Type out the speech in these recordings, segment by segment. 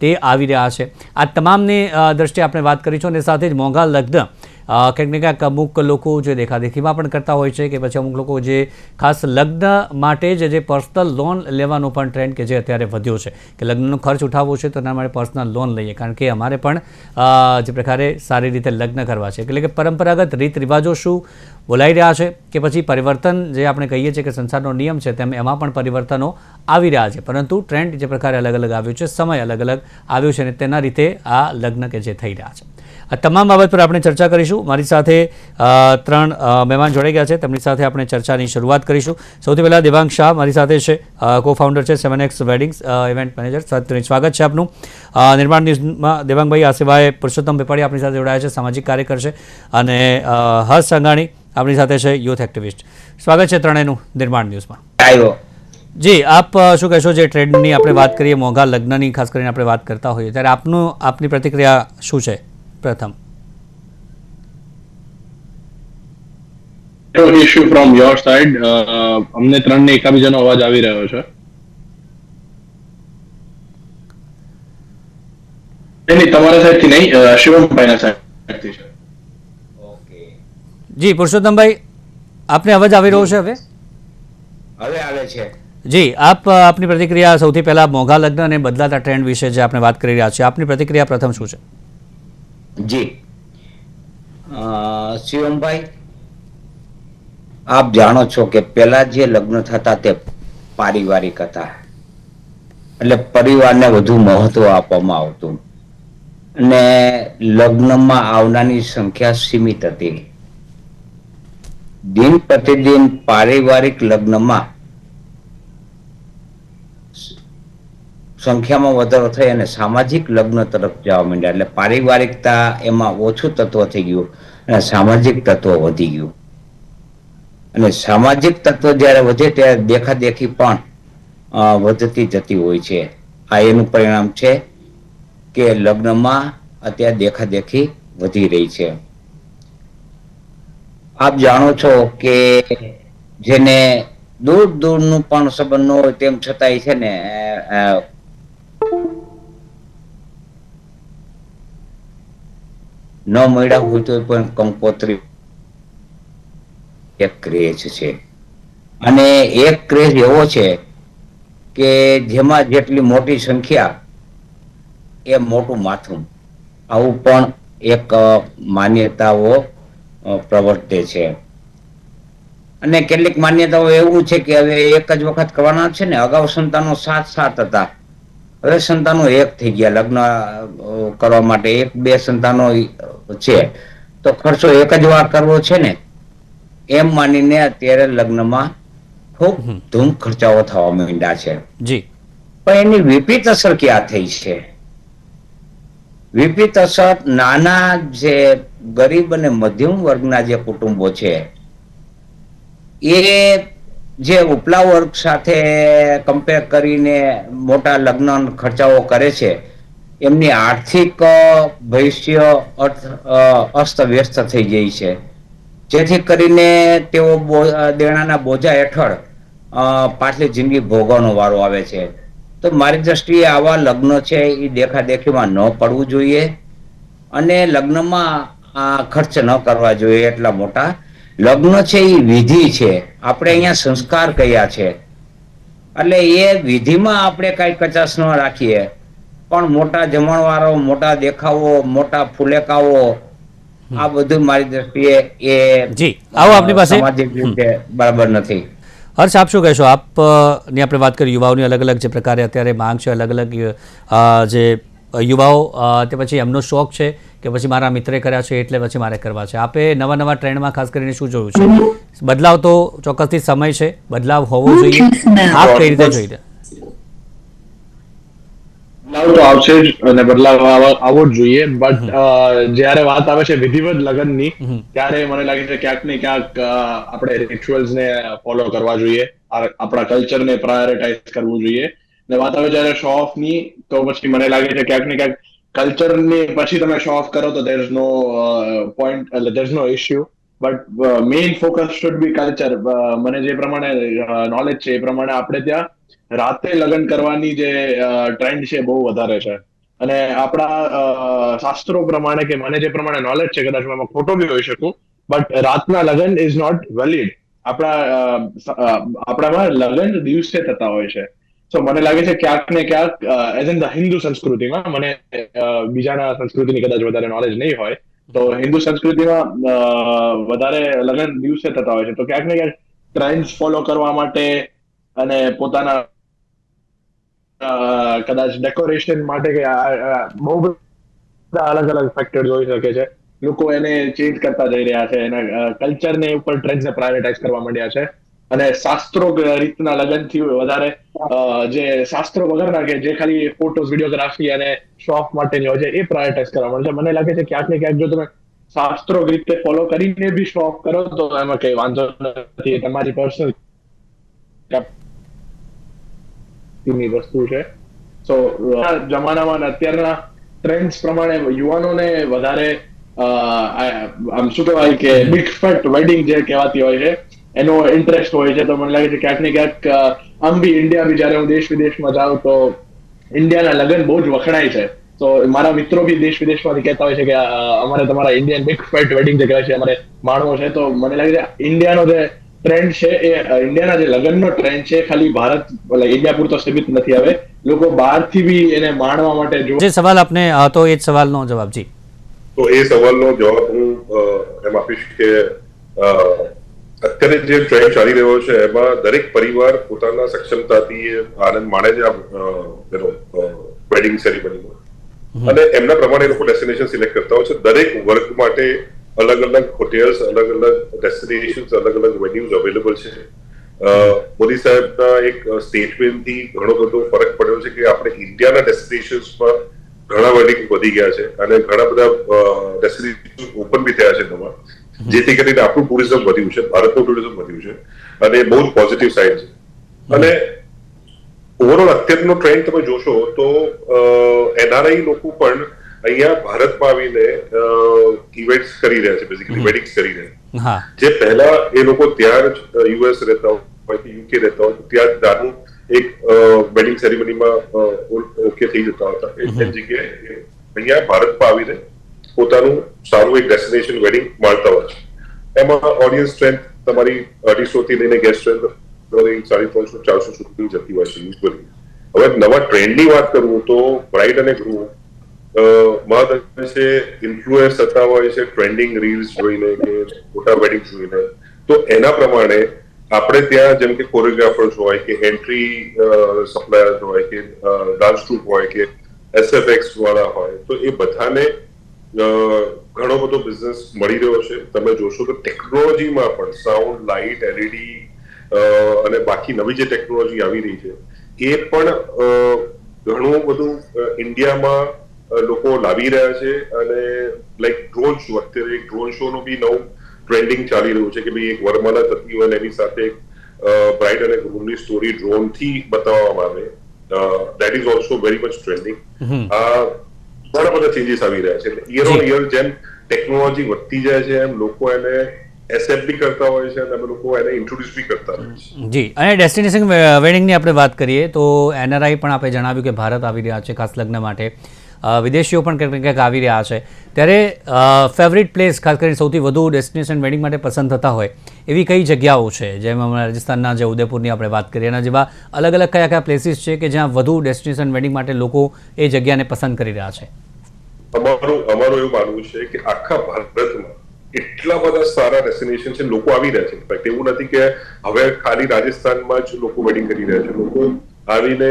તે આવી રહ્યા છે. આ તમામની દ્રષ્ટિએ આપણે વાત કરીશું અને સાથે જ મોંઘા લગ્ન ક્યાંક ને ક્યાંક અમુક લોકો જે દેખાદેખીમાં પણ કરતા હોય છે કે પછી અમુક લોકો જે ખાસ લગ્ન માટે જ જે પર્સનલ લોન લેવાનો પણ ટ્રેન્ડ કે જે અત્યારે વધ્યો છે કે લગ્નનો ખર્ચ ઉઠાવવો છે તો એના માટે પર્સનલ લોન લઈએ. કારણ કે અમારે પણ જે પ્રકારે સારી રીતે લગ્ન કરવા છે. એટલે કે પરંપરાગત રીત રિવાજો શું બોલાઈ રહ્યા છે કે પછી પરિવર્તન જે આપણે કહીએ છીએ કે સંસારનો નિયમ છે તેમ એમાં પણ પરિવર્તનો આવી રહ્યા છે. પરંતુ ટ્રેન્ડ જે પ્રકારે અલગ અલગ આવ્યો છે, સમય અલગ અલગ આવ્યો છે અને તેના રીતે આ લગ્ન કે જે થઈ રહ્યા છે. આ તમામ બાબત પર આપણે ચર્ચા કરીશું. મારી સાથે ત્રણ મહેમાન જોડાઈ ગયા છે. તેમની સાથે આપણે ચર્ચાની શરૂઆત કરીશું. સૌથી પહેલાં દેવાંગ શાહ મારી સાથે છે. કો ફાઉન્ડર છે seven X weddings event manager સ્વાગત છે આપનું. નિર્માણ ન્યૂઝમાં દેવાંગભાઈ આ સિવાય પુરુષોત્તમ વેપારી આપણી સાથે જોડાયા છે. સામાજિક કાર્યકર છે અને હર્ષ સંઘાણી આપણી સાથે છે યુથ એક્ટિવિસ્ટ સ્વાગત છે ત્રણેયનું નિર્માણ ન્યૂઝમાં. જી આપ શું કહેશો જે ટ્રેન્ડની આપણે વાત કરીએ મોંઘા લગ્નની ખાસ કરીને આપણે વાત કરતા હોઈએ ત્યારે આપનું આપની પ્રતિક્રિયા શું છે? પ્રથમ ઇશ્યુ ફ્રોમ યોર સાઇડ અમને ત્રણને એકાબીજાનો અવાજ આવી રહ્યો છે નહીં નહીં તમારા સાઈડથી નહીં શિવમભાઈના સાઈડથી છે ઓકે જી પુરુષોત્તમભાઈ આપને અવાજ આવી રહ્યો છે હવે હવે આવે છે. જી આપ આપની પ્રતિક્રિયા સૌથી પહેલા મોંઘા લગ્ન અને બદલાતા ટ્રેન્ડ વિશે જે આપણે વાત કરી રહ્યા છીએ આપની પ્રતિક્રિયા પ્રથમ શું છે જી. શિવમભાઈ? આપ જાણો છો કે પેલા જે લગ્ન થતા તે પારિવારિક હતા. એટલે પરિવારને વધુ મહત્વ આપવામાં આવતું. અને લગ્નમાં આવનારની સંખ્યા સીમિત હતી. દિન પ્રતિદિન પારિવારિક લગ્નમાં સંખ્યામાં વધારો થઈ અને સામાજિક લગ્ન તરફ જવા માંડ્યા. એટલે પારિવારિકતા એમાં ઓછું તત્વ થઈ ગયું અને સામાજિક તત્વ વધી ગયું. અને સામાજિક તત્વ જ્યારે વધે ત્યારે દેખાદેખી પણ વધતી જતી હોય છે. આ એનું પરિણામ છે કે લગ્નમાં અત્યારે દેખાદેખી વધી રહી છે. આપ જાણો છો કે જેને દૂર દૂરનું પણ સંબંધ હોય તેમ છતાંય છે ને ન મળ્યા હોય તો પણ કંકોત્રી એક ક્રેઝ છે. અને એક ક્રેઝ એવો છે કે જેમાં જેટલી મોટી સંખ્યા એ મોટું માથું. આવું પણ એક માન્યતાઓ પ્રવર્તે છે. અને કેટલીક માન્યતાઓ એવું છે કે હવે એક જ વખત કરવાના છે ને, અગાઉ સંતાનો સાત સાત હતા. હવે સંતાનો એક થઈ ગયા. લગ્ન કરવા માટે એક બે સંતાનો છે. તો ખર્ચો એક જ વાર કરવો છે ને એમ માનીને અત્યારે લગ્નમાં ખૂબ ધૂમ ખર્ચાઓ થવા માંડ્યા છે. જી. પણ એની વિપરીત અસર ક્યાં થઈ છે? વિપરીત અસર નાના જે ગરીબ અને મધ્યમ વર્ગના જે કુટુંબો છે એ જે ઉપલા વર્ગ સાથે કમ્પેર કરીને મોટા લગ્ન ખર્ચાઓ કરે છે એમની આર્થિક ભવિષ્ય અસ્તવ્યસ્ત થઈ જાય છે. જેથી કરીને તેઓ દેણાના બોજા હેઠળ પાછલી જિંદગી ભોગવવાનો વારો આવે છે. તો મારી દ્રષ્ટિએ આવા લગ્ન છે એ દેખાદેખીમાં ન પડવું જોઈએ અને લગ્નમાં આ ખર્ચ ન કરવા જોઈએ એટલા મોટા. લગ્ન છે એ વિધિ છે. આપણે અહીંયા સંસ્કાર કયા છે. એટલે એ વિધિમાં આપણે કઈ કચાશ ન રાખીએ. પણ મોટા જમણવારો મોટા દેખાવો મોટા ફુલેકાઓ આ બધું મારી દ્રષ્ટિએ એ જી, આવો આપની પાસે. સામાજિક રીતે બરાબર નથી. હર્ષ આપ શું કહેશો? આપની આપણે વાત કરી યુવાઓની અલગ અલગ જે પ્રકારે અત્યારે માંગ છે અલગ અલગ અ, જે યુવાઓ તે પછી એમનો શોખ છે કે પછી મારા મિત્રે કર્યા છે એટલે પછી મારે કરવા છે. આપે નવા નવા ટ્રેન્ડમાં ખાસ કરીને શું જોયું છે? બદલાવ તો ચોક્કસથી સમય છે બદલાવ હોવો જોઈએ. આપ કઈ રીતે જોઈ રહ્યા? આવશે જ અને બદલાવ આવવો જ જોઈએ. બટ જ્યારે વાત આવે છે વિધિવત લગ્નની ત્યારે મને લાગે છે ક્યાંક ને ક્યાંક આપણે રિચ્યુઅલ્સ ને ફોલો કરવા જોઈએ. આપણા કલ્ચર ને પ્રાયોરિટાઇઝ કરવું જોઈએ. ને વાત આવે જ્યારે શો ઓફની તો પછી મને લાગે છે ક્યાંક ને ક્યાંક કલ્ચરની પછી તમે શો ઓફ કરો તો દેર ઇઝ નો પોઈન્ટ એટલે there is no issue but main focus should be culture મને જે પ્રમાણે નોલેજ છે એ પ્રમાણે આપણે ત્યાં રાતે લગ્ન કરવાની જે ટ્રેન્ડ છે બહુ વધારે છે. અને આપણા શાસ્ત્રો પ્રમાણે કે મને જે પ્રમાણે નોલેજ છે કદાચ હું ખોટો બી હોઈ શકું બટ રાતના લગ્ન ઇઝ નોટ વેલિડ આપણા આપણામાં લગ્ન દિવસે થતા હોય છે. સો મને લાગે છે ક્યાંક ને ક્યાંક એઝ ઇન ધ હિન્દુ સંસ્કૃતિમાં મને બીજાના સંસ્કૃતિની કદાચ વધારે નોલેજ નહીં હોય તો હિન્દુ સંસ્કૃતિમાં વધારે લગ્ન દિવસે થતા હોય છે. તો ક્યાંક ને ક્યાંક ટ્રેન્ડ ફોલો કરવા માટે અને પોતાના કદાચ ડેકોરેશન માટે કે બહુ બધા અલગ અલગ ફેક્ટર્સ હોઈ શકે છે. લોકો એને ચેન્જ કરતા જઈ રહ્યા છે. એના કલ્ચરને ઉપર ટ્રેન્ડ્સને પ્રાયોરિટાઇઝ કરવા માંડ્યા છે. અને શાસ્ત્રો રીતના લગ્નથી વધારે જે શાસ્ત્રો વગરના કે જે ખાલી ફોટોસ વિડીયોગ્રાફી અને શોખ માટેની હોય છે, એ પ્રાયોરિટાઇઝ કરવા મળશે મને લાગે છે ક્યાંક ને ક્યાંક જો તમે શાસ્ત્રો રીતે ફોલો કરીને બી શોખ કરો તો એમાં કઈ વાંધો નથી. તમારી પર્સનલ વસ્તુ છે. સો જમાનામાં અત્યારના ટ્રેન્ડ્સ પ્રમાણે યુવાનોને વધારે આમ શું કહેવાય કે બિગ ફેટ વેડિંગ જે કહેવાતી હોય છે એનો ઇન્ટરેસ્ટ હોય છે તો મને લાગે છે ક્યાંક ને ક્યાંક આમ બી ઇન્ડિયા બી જયારે હું દેશ વિદેશમાં જાઉં તો ઇન્ડિયાના લગ્ન બહુ જ વખણાય છે. તો મારા મિત્રો બી દેશ વિદેશમાંથી કહેતા હોય છે કે અમારે તમારા ઇન્ડિયન બિગ ફેટ વેડિંગ જે કહેવાય છે અમારે માણવો છે. તો મને લાગે છે ઇન્ડિયાનો જે ટ્રેન્ડ છે એ ઇન્ડિયાના જે લગ્નનો ટ્રેન્ડ છે ખાલી ભારત એટલે ઇન્ડિયા પૂરતો સીમિત નથી હવે લોકો બહારથી બી એને માણવા માટે જો જે સવાલ આપને હતો એ જ સવાલનો જવાબ જી. તો એ સવાલનો જવાબ હું એમ આપીશ કે અત્યારે જે ટ્રેન્ડ ચાલી રહ્યો છે એમાં દરેક પરિવાર પોતાના સક્ષમતાથી આનંદ માણે છે આ વેડિંગ સેરેમનીમાં અને એમના પ્રમાણે એ લોકો ડેસ્ટિનેશન સિલેક્ટ કરતા હોય છે. દરેક વર્ગ માટે અલગ અલગ હોટેલ્સ અલગ અલગ ડેસ્ટિનેશન અલગ અલગ વેન્યુઝ અવેલેબલ છે. મોદી સાહેબના એક સ્ટેટમેન્ટથી ઘણો બધો ફરક પડ્યો છે કે આપણે ઇન્ડિયાના ડેસ્ટિનેશન્સમાં ઘણા વેડિંગ વધી ગયા છે. અને ઘણા બધા ડેસ્ટિનેશન ઓપન બી થયા છે નવા જેથી કરીને આપણું ટુરિઝમ વધ્યું છે ભારતનું ટુરિઝમ વધ્યું છે અને બહુ જ પોઝિટિવ સાઇડ છે. અને ઓવરઓલ અત્યારનો ટ્રેન્ડ તમે જોશો તો એનઆરઆઈ લોકો પણ અહીંયા ભારતમાં આવીને ઇવેન્ટ્સ કરી રહ્યા છે બેઝિકલી વેડિંગ્સ કરી રહ્યા જે પહેલા એ લોકો ત્યાં જ યુએસ રહેતા હોય કે યુકે રહેતા હોય તો ત્યાં જ નાનું એક વેડિંગ સેરેમનીમાં ઓકે થઈ જતા હતા. એ જગ્યાએ અહીંયા ભારતમાં આવીને પોતાનું સારું એક ડેસ્ટિનેશન વેડિંગ માણતા હોય છે. એમાં ઓડિયન્સ સ્ટ્રેન્થ તમારી અઢીસો થી લઈને ગેસ્ટ સ્ટ્રેન્થ સાડી ત્રણસો ચારસો સુધી જતી હોય છે યુઝવલી હવે નવા ટ્રેન્ડની વાત કરું તો બ્રાઇડ અને ગ્રૂમ છે ઇન્ફ્લુએન્સ થતા હોય છે ટ્રેન્ડિંગ રીલ્સ જોઈને કે મોટા વેડિંગ જોઈને. તો એના પ્રમાણે આપણે ત્યાં જેમ કે કોરિયોગ્રાફર્સ હોય કે એન્ટ્રી સપ્લાયર્સ હોય કે ડાન્સ ટ્રુપ હોય કે એસએફએક્સ વાળા હોય, તો એ બધાને ઘણો બધો બિઝનેસ મળી રહ્યો છે. તમે જોશો તો ટેકનોલોજીમાં પણ સાઉન્ડ લાઇટ એલઈડી અને બાકી નવી જે ટેકનોલોજી આવી રહી છે એ પણ ઘણું બધું ઇન્ડિયામાં લોકો લાવી રહ્યા છે અને લાઈક ડ્રોન શો અત્યારે એક ડ્રોન શો નું બી નવું ટ્રેન્ડિંગ ચાલી રહ્યું છે કે ભાઈ એક વરમાલા થતી હોય અને એની સાથે એક બ્રાઇડ અને ગ્રૂમની સ્ટોરી ડ્રોનથી બતાવવામાં આવે. That is also very much trending આ ઘણા બધા ચેન્જીસ આવી રહ્યા છે. એટલે યર ઓન યર જેમ ટેકનોલોજી વધતી જાય છે એમ લોકો એને એસેપ્ટ બી કરતા હોય છે અને અમે લોકો એને ઇન્ટ્રોડ્યુસ બી કરતા હોય છે. જી. અને ડેસ્ટિનેશન વેડિંગની આપણે વાત કરીએ તો એનઆરઆઈ પણ આપણે જણાવ્યું કે ભારત આવી રહ્યા છે ખાસ લગ્ન માટે. વિદેશીઓ પણ ક્યાંક ક્યાંક આવી રહ્યા છે. ત્યારે ફેવરિટ પ્લેસ ખાસ કરીને સૌથી વધુ ડેસ્ટિનેશન વેડિંગ માટે પસંદ થતા હોય, એવી કઈ જગ્યાઓ છે? જેમ હમણાં રાજસ્થાનના જે ઉદયપુરની આપણે વાત કરીએ, એના જેવા અલગ અલગ કયા કયા પ્લેસીસ છે કે જ્યાં વધુ ડેસ્ટિનેશન વેડિંગ માટે લોકો એ જગ્યાને પસંદ કરી રહ્યા છે? અમારું અમારું એવું માનવું છે કે આખા ભારતમાં એટલા બધા સારા ડેસ્ટિનેશન છે, લોકો આવી રહ્યા છે. એવું નથી કે હવે ખાલી રાજસ્થાનમાં જ લોકો વેડિંગ કરી રહ્યા છે. લોકો આવીને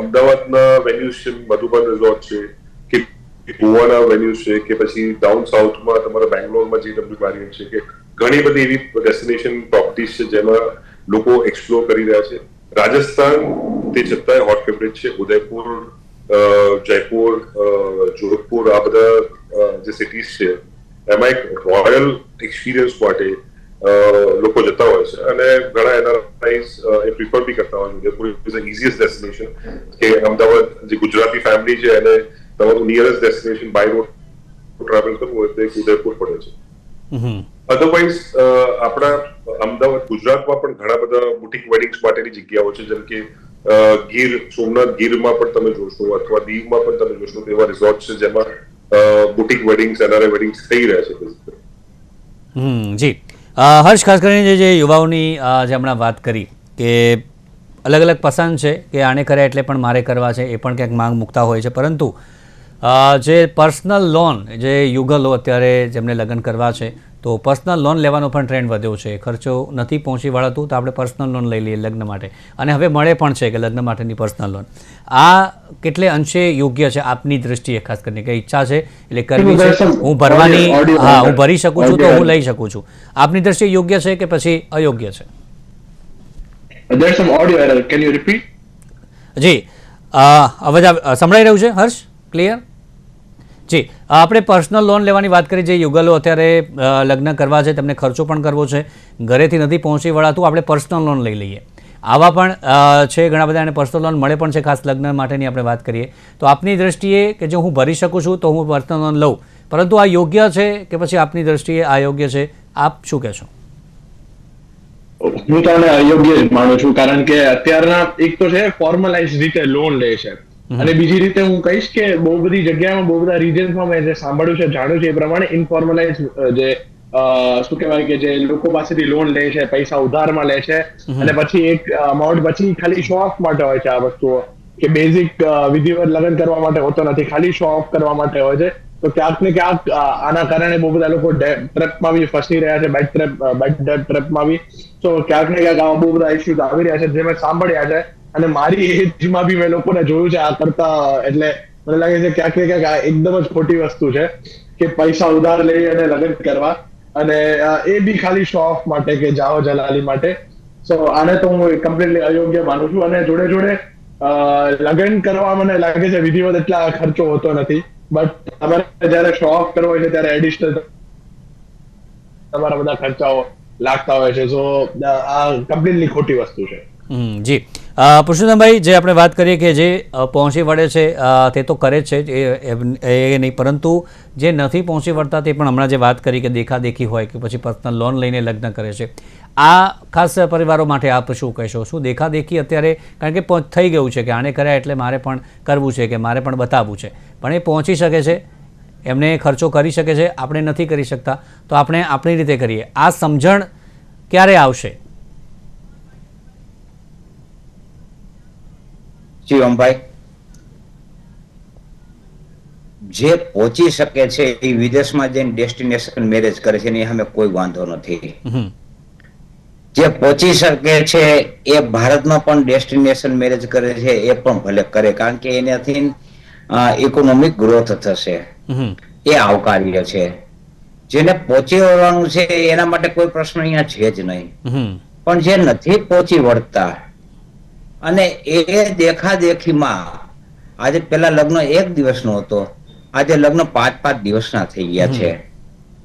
અમદાવાદના વેન્યુઝ છે, મધુબન રિઝોર્ટ છે, કે ગોવાના વેન્યુઝ છે, કે પછી ડાઉન સાઉથમાં તમારા બેંગ્લોરમાં જેડબ્લ્યુ વેરિયન્ટ છે, કે ઘણી બધી એવી ડેસ્ટિનેશન પ્રોપર્ટીઝ છે જેમાં લોકો એક્સપ્લોર કરી રહ્યા છે. રાજસ્થાન તે છતાંય હોટ ફેવરેટ છે. ઉદયપુર જયપુર જોધપુર, આ બધા જે સિટીઝ છે, એમાં એક રોયલ એક્સપિરિયન્સ માટે લોકો જતા હોય છે. અને ઘણા એના પ્રાઇસ એ પ્રિફર બી કરતા હોય છે Udaipur is a easiest destination કે અમદાવાદ જે ગુજરાતી ફેમિલી છે એને તમારું nearest destination by road travel કરવું હોય તો એક ઉદયપુર પડે છે. અધરવાઇઝ આપણા અમદાવાદ ગુજરાતમાં પણ ઘણા બધા બુટિક વેડિંગ્સ માટેની જગ્યાઓ છે. જેમ કે ગીર સોમનાથ ગીરમાં પણ તમે જોશો અથવા દીવમાં પણ તમે જોશો એવા રિસોર્ટ છે જેમાં બુટિક વેડિંગ્સ એનઆરઆઈ વેડિંગ્સ થઈ રહ્યા છે. હમ જી. હર્ષ, ખાસ કરીને જે- યુવાઓની જે હમણાં વાત કરી કે અલગ અલગ પસંદ છે કે આને કર્યા એટલે પણ મારે કરવા છે, એ પણ ક્યાંક માંગ મૂકતા હોય છે. પરંતુ જે પર્સનલ લોન, જે યુગલો અત્યારે જેમને લગ્ન કરવા છે તો પર્સનલ લોન લેવાનો પણ ટ્રેન્ડ વધ્યો છે. ખર્ચો નથી પહોંચી વળાતું તો આપણે પર્સનલ લોન લઈ લઈએ લગ્ન માટે. અને હવે મળે પણ છે કે લગ્ન માટેની પર્સનલ લોન આ કેટલે અંશે યોગ્ય છે આપની દ્રષ્ટિએ ખાસ કરીને? કે ઈચ્છા છે? એટલે કરવી છે? હું ભરવાની હા હું ભરી શકું છું તો હું લઈ શકું છું. આપની દ્રષ્ટિએ યોગ્ય છે કે પછી અયોગ્ય છે? જી. અવાજ સંભળાઈ રહ્યું છે હર્ષ? ક્લિયર જી, આપણે પર્સનલ લોન લેવાની વાત કરી, જે યુગલો અત્યારે લગ્ન કરવા છે, તેમને ખર્ચો પણ કરવો છે, ઘરેથી નથી પહોંચી વળાતું, આપણે પર્સનલ લોન લઈ લઈએ. આવા પણ છે ઘણા બધા અને પર્સનલ લોન મળે પણ છે, ખાસ લગ્ન માટેની આપણે વાત કરીએ. તો આપની દ્રષ્ટિએ કે જો હું ભરી શકું છું, તો હું પર્સનલ લોન લઉં. પરંતુ આ યોગ્ય છે કે પછી આપની દ્રષ્ટિએ આ યોગ્ય છે? આપ શું કહેશો? હું તો અયોગ્ય જ માનું છું, કારણ કે અત્યારના એક તો છે ફોર્મલાઇઝ રીતે લોન લે છે. અને બીજી રીતે હું કહીશ કે બહુ બધી જગ્યામાં બહુ બધા રીજન્સમાં મેં જે સાંભળ્યું છે જાણ્યું છે એ પ્રમાણે ઇન્ફોર્મલાઇઝ જે શું કહેવાય કે જે લોકો પાસેથી લોન લે છે પૈસા ઉધારમાં લે છે અને પછી એક અમાઉન્ટ પછી ખાલી શો ઓફ માટે હોય છે આ વસ્તુઓ. કે બેઝિક વિધિવત લગ્ન કરવા માટે હોતો નથી ખાલી શો ઓફ કરવા માટે હોય છે. તો ક્યાંક ને ક્યાંક આના કારણે બહુ બધા લોકો ટ્રેપમાં બી ફસી રહ્યા છે બેટ ટ્રેપ બેટ ટ્રેપમાં બી. તો ક્યાંક ને ક્યાંક આવા બહુ બધા ઇસ્યુઝ આવી રહ્યા છે જે મેં સાંભળ્યા છે. અને મારી એજમાં બી મેં લોકોને જોયું છે આ કરતા, એટલે મને લાગે છે ક્યાંક ને ક્યાંક એકદમ જ ખોટી વસ્તુ છે કે પૈસા ઉધાર લઈ અને લગ્ન કરવા. અને એ બી ખાલી શો ઓફ માટે કે જાઓ જલાલી માટે. સો આને તો હું કમ્પ્લીટલી અયોગ્ય માનું છું. અને જોડે જોડે લગ્ન કરવા મને લાગે છે વિધિવત એટલા ખર્ચો હોતો નથી. બટ તમારે જયારે શો ઓફ કરવો હોય છે, ત્યારે એડિશનલ તમારા બધા ખર્ચાઓ લાગતા હોય છે. સો આ કમ્પ્લીટલી ખોટી વસ્તુ છે. જી. પુરુષોત્તમભાઈ, જે આપણે વાત કરીએ કે જે પહોંચી વળે છે તે તો કરે છે એ નહીં, પરંતુ જે નથી પહોંચી વળતા તે પણ હમણાં જે વાત કરી કે દેખાદેખી હોય કે પછી પર્સનલ લોન લઈને લગ્ન કરે છે. આ ખાસ પરિવારો માટે આપ શું કહેશો? શું દેખાદેખી અત્યારે, કારણ કે થઈ ગયું છે કે આને કર્યા એટલે મારે પણ કરવું છે કે મારે પણ બતાવવું છે. પણ એ પહોંચી શકે છે, એમને ખર્ચો કરી શકે છે, આપણે નથી કરી શકતા. તો આપણે આપણી રીતે કરીએ. આ સમજણ ક્યારે આવશે? શિવમભાઈ જે પહોંચી શકે છે એ વિદેશમાં જઈને ડેસ્ટિનેશન મેરેજ કરે છે એની સામે કોઈ વાંધો નથી. જે પહોંચી શકે છે એ ભારતમાં પણ ડેસ્ટિનેશન મેરેજ કરે છે એ પણ ભલે કરે કારણ કે એનાથી ઇકોનોમિક ગ્રોથ થશે. એ આવકાર્ય છે. જેને પહોંચી વળવાનું છે એના માટે કોઈ પ્રશ્ન અહીંયા છે જ નહીં. પણ જે નથી પહોંચી વળતા અને એ દેખાદેખીમાં આજે પેલા લગ્ન એક દિવસનો હતો આજે લગ્ન પાંચ પાંચ દિવસના થઈ ગયા છે.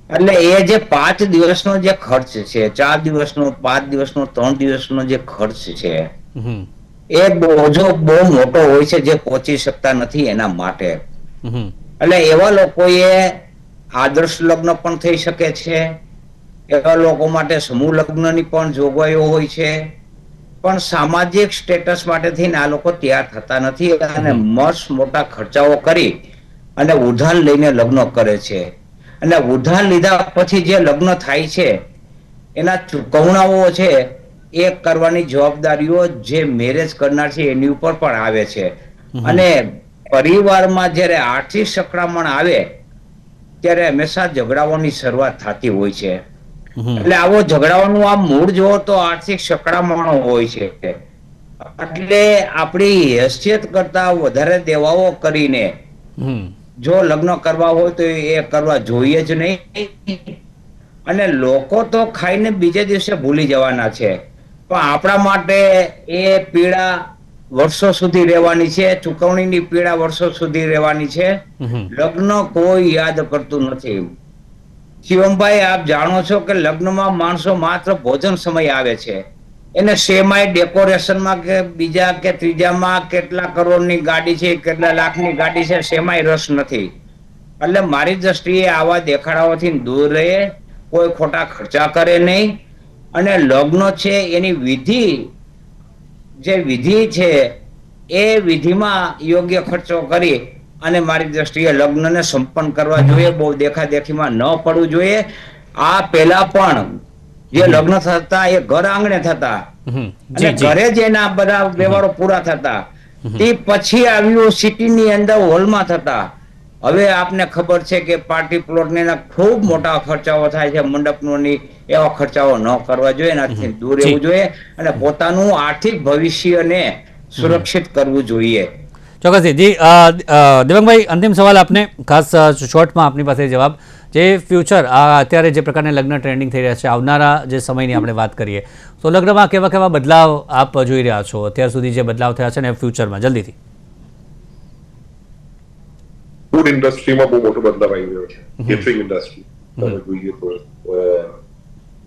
એટલે એ જે પાંચ દિવસનો જે ખર્ચ છે ચાર દિવસનો પાંચ દિવસનો ત્રણ દિવસનો જે ખર્ચ છે એ બોજો બહુ મોટો હોય છે જે પહોંચી શકતા નથી એના માટે. એટલે એવા લોકોએ આદર્શ લગ્ન પણ થઈ શકે છે એવા લોકો માટે સમૂહ લગ્નની પણ જોગવાઈઓ હોય છે. પણ સામાજિક સ્ટેટસ માટેથી આ લોકો તૈયાર થતા નથી અને મસ્ત મોટા ખર્ચાઓ કરી અને ઉધાર લઈને લગ્ન કરે છે. અને ઉધાર લીધા પછી જે લગ્ન થાય છે એના ચૂકવણાઓ છે એ કરવાની જવાબદારીઓ જે મેરેજ કરનાર છે એની ઉપર પણ આવે છે. અને પરિવારમાં જ્યારે આર્થિક સંકળામણ આવે ત્યારે હંમેશા ઝઘડાઓની શરૂઆત થતી હોય છે. એટલે આવો ઝઘડાઓનું આ મૂળ જોવો તો આર્થિક સકડામણો હોય છે. એટલે આપણી હેસિયત કરતા વધારે દેવાઓ કરીને જો લગ્ન કરવા હોય તો એ કરવા જોઈએ જ નહીં. અને લોકો તો ખાઈને બીજે દિવસે ભૂલી જવાના છે. પણ આપણા માટે એ પીડા વર્ષો સુધી રહેવાની છે ચુકવણીની પીડા વર્ષો સુધી રહેવાની છે. લગ્ન કોઈ યાદ કરતું નથી. શિવમભાઈ, આપ જાણો છો કે લગ્નમાં માણસો માત્ર ભોજન સમય આવે છે. એને સેમાય ડેકોરેશનમાં કે બીજા કે ત્રીજામાં કેટલા કરોડની ગાડી છે, કેટલા લાખની ગાડી છે સેમાય રસ નથી. એટલે મારી દ્રષ્ટિએ આવા દેખાડાઓથી દૂર રહે કોઈ ખોટા ખર્ચા કરે નહીં. અને લગ્ન છે, એની વિધિ, જે વિધિ છે, એ વિધિમાં યોગ્ય ખર્ચો કરી અને મારી દ્રષ્ટિએ લગ્નને સંપન્ન કરવા જોઈએ બહુ દેખાદેખીમાં ન પડવું જોઈએ. આ પહેલા પણ જે લગ્ન થતા એ ઘર આંગણે થતા. અને ઘરે જ એના બધા વ્યવહારો પૂરા થતા. તે પછી આવ્યું સિટીની અંદર હોલમાં થતા. હવે આપને ખબર છે કે પાર્ટી પ્લોટ ને એના ખૂબ મોટા ખર્ચાઓ થાય છે. મંડપનોની એવા ખર્ચાઓ ન કરવા જોઈએ એનાથી દૂર રહેવું જોઈએ. અને પોતાનું આર્થિક ભવિષ્યને સુરક્ષિત કરવું જોઈએ. ચોક્કસથી. જી અ, અંતિમ સવાલ આપને. ખાસ શોર્ટમાં આપની પાસે જવાબ. જે ફ્યુચર આ અત્યારે જે પ્રકારના લગ્ન ટ્રેન્ડિંગ થઈ રહ્યા છે આવનારા જે સમયની આપણે વાત કરીએ તો લગ્નમાં કેવા કેવા બદલાવ આપ જોઈ રહ્યા છો? અત્યાર સુધી જે બદલાવ થયા છે ને ફ્યુચરમાં. જલ્દીથી. ફૂડ ઇન્ડસ્ટ્રીમાં બહુ મોટો બદલાવ આવી રહ્યો છે. કેટરિંગ ઇન્ડસ્ટ્રી તમે જોઈએ તો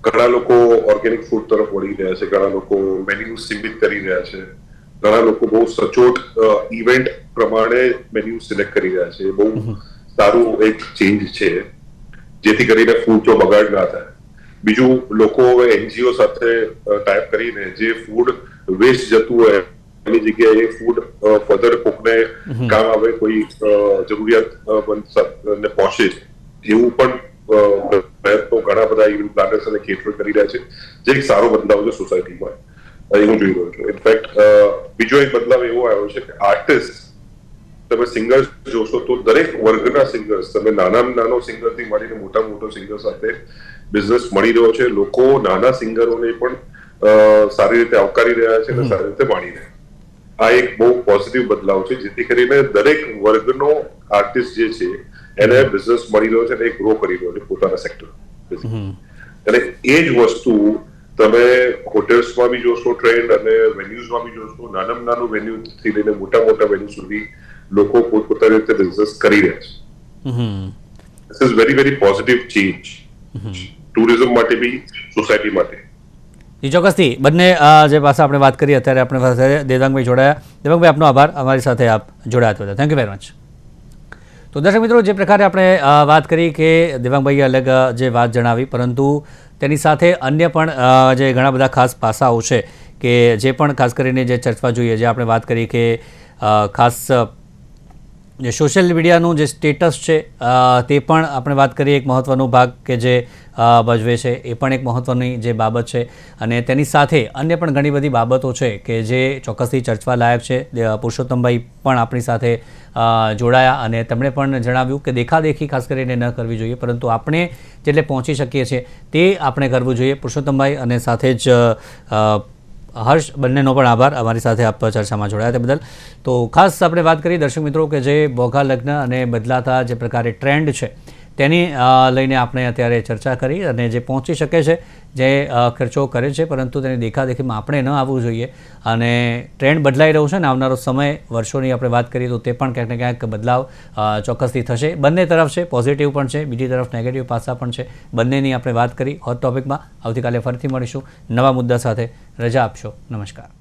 ઘણા લોકો ઓર્ગેનિક ફૂડ તરફ વળી રહ્યા છે. ઘણા લોકો મેન્યુ સીમિત કરી રહ્યા છે. ઘણા લોકો બહુ સચોટ ઇવેન્ટ પ્રમાણે મેન્યુ સિલેક્ટ કરી રહ્યા છે. બહુ સારું એક ચેન્જ છે જેથી કરીને ફૂડ જો બગાડ ના થાય. બીજું લોકો એનજીઓ સાથે ટાઈપ કરીને જે ફૂડ વેસ્ટ જતું હોય એની જગ્યાએ ફૂડ ફર્ધર કોકને કામ આવે કોઈ જરૂરિયાત જરૂરિયાતમંદ પહોંચે એવું પણ પ્રયત્નો ઘણા બધા ઇવેન્ટ પ્લાનર્સ અને કેટરર કરી રહ્યા છે. જે એક સારો બદલાવ છે સોસાયટીમાં અ, એ હું જોઈ રહ્યો છું ઇનફેક્ટ બીજો એક બદલાવ એવો આવ્યો છે કે આર્ટિસ્ટ તમે સિંગર્સ જોશો તો દરેક વર્ગના સિંગર્સ તમે નાનામાં નાનો સિંગરથી મળીને મોટા મોટો સિંગર સાથે બિઝનેસ મળી રહ્યો છે. લોકો નાના સિંગરોને પણ સારી રીતે આવકારી રહ્યા છે અને સારી રીતે માણી રહ્યા આ એક બહુ પોઝિટિવ બદલાવ છે જેથી કરીને દરેક વર્ગનો આર્ટિસ્ટ જે છે એને બિઝનેસ મળી રહ્યો છે અને એ ગ્રો કરી રહ્યો છે પોતાના સેક્ટર અને એ જ વસ્તુ તમે હોટેલ્સમાં બી જોશો ટ્રેન્ડ અને વેન્યુઝમાં બી જોશો નાનામાં નાનું વેન્યુ થી લઈને મોટા મોટા વેન્યુ સુધી લોકો પોતપોતાની રીતે બિઝનેસ કરી રહ્યા છે. હમ. This is very very positive change tourism માટે બી સોસાયટી માટે. જી ચોક્કસથી. બંને જે પાસે આપણે વાત કરી અત્યારે આપણે પાસે દેવાંગભાઈ જોડાયા. દેવાંગભાઈ આપનો આભાર. અમારી સાથે આપ જોડાયા હતા. થેન્ક યુ વેરી મચ તો દર્શક મિત્રો જે પ્રકારે આપણે વાત કરી કે દેવાંગભાઈએ અલગ જે વાત જણાવી પરંતુ તેની સાથે અન્ય પણ જે ઘણા બધા ખાસ પાસાઓ છે કે જે પણ ખાસ કરીને જે ચર્ચવા જોઈએ, જે આપણે વાત કરી કે ખાસ જે સોશિયલ મીડિયાનું જે સ્ટેટસ છે તે પણ આપણે વાત કરીએ, એક મહત્ત્વનો ભાગ કે જે ભજવે છે, એ પણ એક મહત્ત્વની જે બાબત છે. અને તેની સાથે અન્ય પણ ઘણી બધી બાબતો છે કે જે ચોક્કસથી ચર્ચવા લાયક છે. પુરુષોત્તમભાઈ પણ આપણી સાથે જોડાયા અને તેમણે પણ જણાવ્યું કે દેખાદેખી ખાસ કરીને ન કરવી જોઈએ, પરંતુ આપણે જેટલે પહોંચી શકીએ છીએ તે આપણે કરવું જોઈએ. પુરુષોત્તમભાઈ અને સાથે જ હર્ષ બંનેનો પણ આભાર. અમારી સાથે આપ ચર્ચામાં જોડાયા તે બદલ. તો ખાસ આપણે વાત કરી દર્શક મિત્રો કે જે બોઘા લગ્ન અને બદલાતા જે પ્રકારે ટ્રેન્ડ છે તેની લઈને આપણે અત્યારે ચર્ચા કરી અને જે પહોંચી શકે છે, જે ખર્ચો કરે છે, પરંતુ તેની દેખાદેખીમાં આપણે ન આવવું જોઈએ. અને ટ્રેન્ડ બદલાઈ રહ્યો છે ને આવનારો સમય, વર્ષોની આપણે વાત કરીએ તો તે પણ ક્યાંક ને ક્યાંક બદલાવ ચોક્કસથી થશે. બંને તરફ છે, પોઝિટિવ પણ છે, બીજી તરફ નેગેટિવ પાસા પણ છે. બંનેની આપણે વાત કરી હોટ ટોપિકમાં આવતીકાલે ફરીથી મળીશું. નવા મુદ્દા સાથે રજા આપશો. નમસ્કાર.